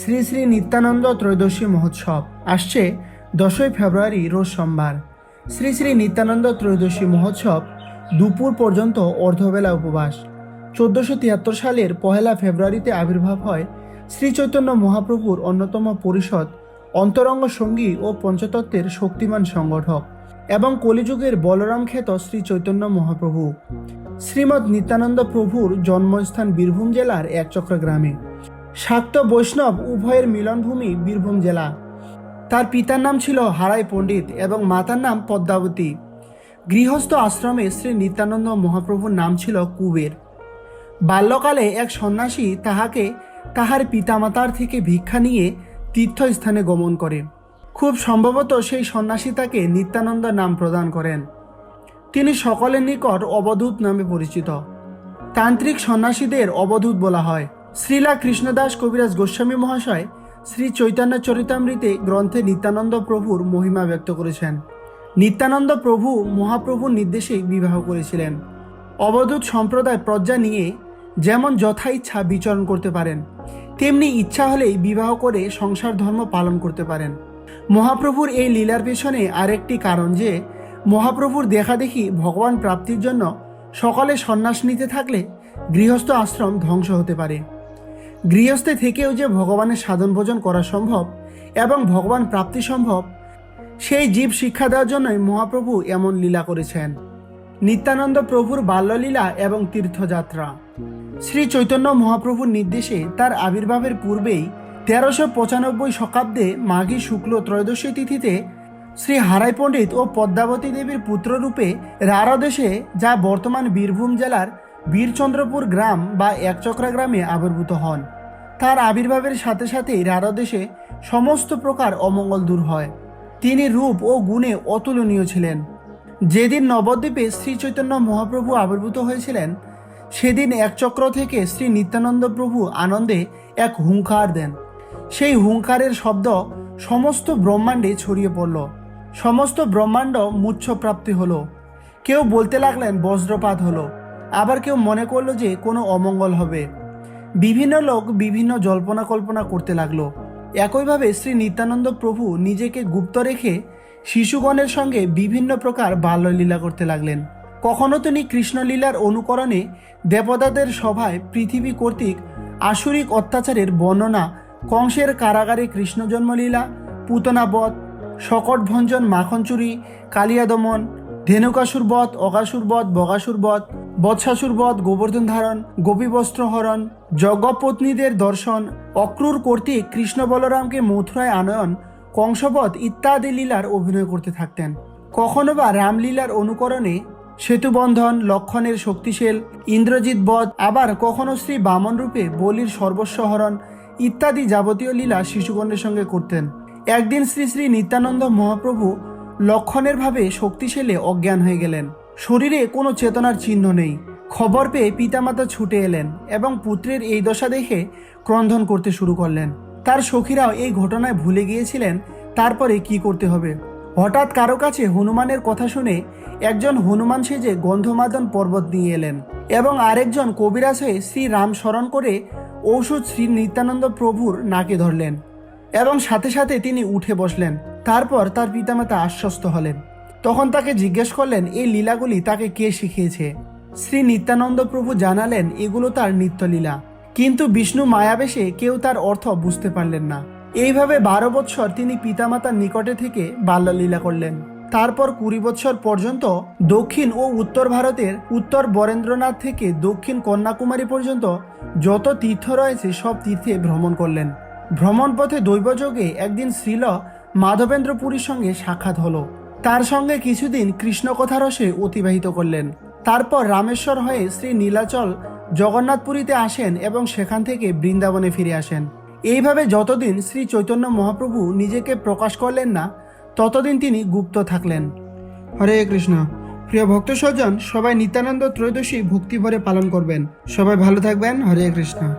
শ্রী শ্রী নিত্যানন্দ ত্রয়োদশী মহোৎসব আসছে দশই ফেব্রুয়ারি রোজ সোমবার। শ্রী শ্রী নিত্যানন্দ ত্রয়োদশী মহোৎসব দুপুর পর্যন্ত অর্ধবেলা উপবাস। চোদ্দোশো তিয়াত্তর সালের পহেলা ফেব্রুয়ারিতে আবির্ভাব হয় শ্রী চৈতন্য মহাপ্রভুর অন্যতম পরিষদ, অন্তরঙ্গ সঙ্গী ও পঞ্চতত্ত্বের শক্তিমান সংগঠক এবং কলিযুগের বলরাম খ্যাত শ্রী চৈতন্য মহাপ্রভু। শ্রীমৎ নিত্যানন্দ প্রভুর জন্মস্থান বীরভূম জেলার একচক্র গ্রামে। শাক্ত বৈষ্ণব উভয়ের মিলনভূমি বীরভূম জেলা। তার পিতার নাম ছিল হারাই পণ্ডিত এবং মাতার নাম পদ্মাবতী। গৃহস্থ আশ্রমে শ্রী নিত্যানন্দ মহাপ্রভুর নাম ছিল কুবের। বাল্যকালে এক সন্ন্যাসী তাহাকে তাহার পিতামাতার থেকে ভিক্ষা নিয়ে তীর্থস্থানে গমন করে খুব সম্ভবত সেই সন্ন্যাসী তাকে নিত্যানন্দ নাম প্রদান করেন। তিনি সকলের নিকট অবধূত নামে পরিচিত। তান্ত্রিক সন্ন্যাসীদের অবধূত বলা হয়। শ্রীলা কৃষ্ণদাস কবিরাজ গোস্বামী মহাশয় শ্রী চৈতন্য চরিতামৃতে গ্রন্থে নিত্যানন্দ প্রভুর মহিমা ব্যক্ত করেছেন। নিত্যানন্দ প্রভু মহাপ্রভুর নির্দেশে বিবাহ করেছিলেন। অবধূত সম্প্রদায় প্রজ্ঞা নিয়ে যেমন যথা ইচ্ছা বিচরণ করতে পারেন, তেমনি ইচ্ছা হলেই বিবাহ করে সংসার ধর্ম পালন করতে পারেন। মহাপ্রভুর এই লীলার পেছনে আরেকটি কারণ যে, মহাপ্রভুর দেখা দেখি ভগবান প্রাপ্তির জন্য সকালে সন্ন্যাস নিতে থাকলে গৃহস্থ আশ্রম ধ্বংস হতে পারে। গৃহস্থে থেকেও যে ভগবানের সাধন ভোজন করা সম্ভব এবং ভগবান প্রাপ্তি সম্ভব, সেই জীব শিক্ষা দেওয়ার জন্যই মহাপ্রভু এমন লীলা করেছেন। নিত্যানন্দ প্রভুর বাল্যলীলা এবং তীর্থযাত্রা। শ্রী চৈতন্য মহাপ্রভুর নির্দেশে তার আবির্ভাবের পূর্বেই তেরোশো পঁচানব্বই শতাব্দে মাঘী শুক্ল ত্রয়োদশী তিথিতে শ্রী হারাই পণ্ডিত ও পদ্মাবতী দেবীর পুত্ররূপে রারদেশে, যা বর্তমান বীরভূম জেলার বীরচন্দ্রপুর গ্রাম বা একচক্রা গ্রামে আবির্ভূত হন। তার আবির্ভাবের সাথে সাথেই রারদেশে সমস্ত প্রকার অমঙ্গল দূর হয়। তিনি রূপ ও গুণে অতুলনীয় ছিলেন। যেদিন নবদ্বীপে শ্রী চৈতন্য মহাপ্রভু আবির্ভূত হয়েছিলেন, সেদিন একচক্র থেকে শ্রী নিত্যানন্দ প্রভু আনন্দে এক হুঙ্কার দেন। সেই হুঙ্কারের শব্দ সমস্ত ব্রহ্মাণ্ডে ছড়িয়ে পড়ল। সমস্ত ব্রহ্মাণ্ড মুচ্ছপ্রাপ্তি হলো। কেউ বলতে লাগলেন বজ্রপাত হলো। আবার কেউ মনে করল যে কোনো অমঙ্গল হবে। বিভিন্ন লোক বিভিন্ন জল্পনা কল্পনা করতে লাগল। একইভাবে শ্রী নিত্যানন্দ প্রভু নিজেকে গুপ্ত রেখে শিশুগণের সঙ্গে বিভিন্ন প্রকার বাল্যলীলা করতে লাগলেন। কখনো তিনি কৃষ্ণলীলার অনুকরণে দেবতাদের সভায় পৃথিবী কর্তৃক আসুরিক অত্যাচারের বর্ণনা, কংসের কারাগারে কৃষ্ণ জন্মলীলা পুতনাবধ শকটভঞ্জন মাখনচুরি কালিয়া দমন ধেনুকাসুর বধ অকাসুর বধ, বগাসুর বধ বৎসাসুর বধ গোবর্ধন ধারণ গোপী বস্ত্র হরণ, যজ্ঞপত্নীদের দর্শন, অক্রূর কর্তৃক কৃষ্ণ বলরামকে মথুরায় আনয়ন, কংসবধ ইত্যাদি লীলার অভিনয় করতে থাকতেন। কখনো বা রামলীলার অনুকরণে সেতুবন্ধন, লক্ষণের শক্তিশীল, ইন্দ্রজিৎ বধ, আবার কখনো শ্রী বামন রূপে বলির সর্বস্ব হরণ ইত্যাদি যাবতীয় লীলা শিশুগণের সঙ্গে করতেন। একদিন শ্রী শ্রী নিত্যানন্দ মহাপ্রভু লক্ষণের ভাবে শক্তিশালী অজ্ঞান হয়ে গেলেন। শরীরে কোনো চেতনার চিহ্ন নেই। খবর পেয়ে পিতামাতা ছুটে এলেন এবং পুত্রের এই দশা দেখে ক্রন্ধন করতে শুরু করলেন। তার সখীরাও এই ঘটনায় ভুলে গিয়েছিলেন, তারপরে কি করতে হবে? হঠাৎ কারও কাছে হনুমানের কথা শুনে একজন হনুমান সেজে গন্ধমাদন পর্বত নিয়ে এলেন এবং আরেকজন কবিরাজ হয়ে শ্রী রাম স্মরণ করে ঔষধ শ্রী নিত্যানন্দ প্রভুর নাকে ধরলেন এবং সাথে সাথে তিনি উঠে বসলেন। তারপর তার পিতামাতা আশ্বস্ত হলেন। তখন তাকে জিজ্ঞেস করলেন, এই লীলাগুলি তাকে কে শিখিয়েছে? শ্রী নিত্যানন্দ প্রভু জানালেন, এগুলো তার নিত্যলীলা। কিন্তু বিষ্ণু মায়াবেশে কেউ তার অর্থ বুঝতে পারলেন না। এইভাবে বারো বৎসর তিনি পিতামাতার নিকটে থেকে বাল্যলীলা করলেন। তারপর কুড়ি বৎসর পর্যন্ত দক্ষিণ ও উত্তর ভারতের উত্তর বরেন্দ্রনাথ থেকে দক্ষিণ কন্যাকুমারী পর্যন্ত যত তীর্থ রয়েছে, সব তীর্থে ভ্রমণ করলেন। ভ্রমণ পথে দৈবযোগে একদিন শ্রীল মাধবেন্দ্র পুরীর সঙ্গে সাক্ষাৎ হলো। তার সঙ্গে কিছুদিন কৃষ্ণকথা রসে অতিবাহিত করলেন। তারপর রামেশ্বর হয়ে শ্রী নীলাচল জগন্নাথপুরীতে আসেন এবং সেখান থেকে বৃন্দাবনে ফিরে আসেন। এইভাবে যতদিন শ্রী চৈতন্য মহাপ্রভু নিজেকে প্রকাশ করলেন না, ততদিন তিনি গুপ্ত থাকলেন। হরে কৃষ্ণ। প্রিয় ভক্ত সবাই নিত্যানন্দ ত্রয়োদশী ভক্তিভরে পালন করবেন। সবাই ভালো থাকবেন। হরে কৃষ্ণ।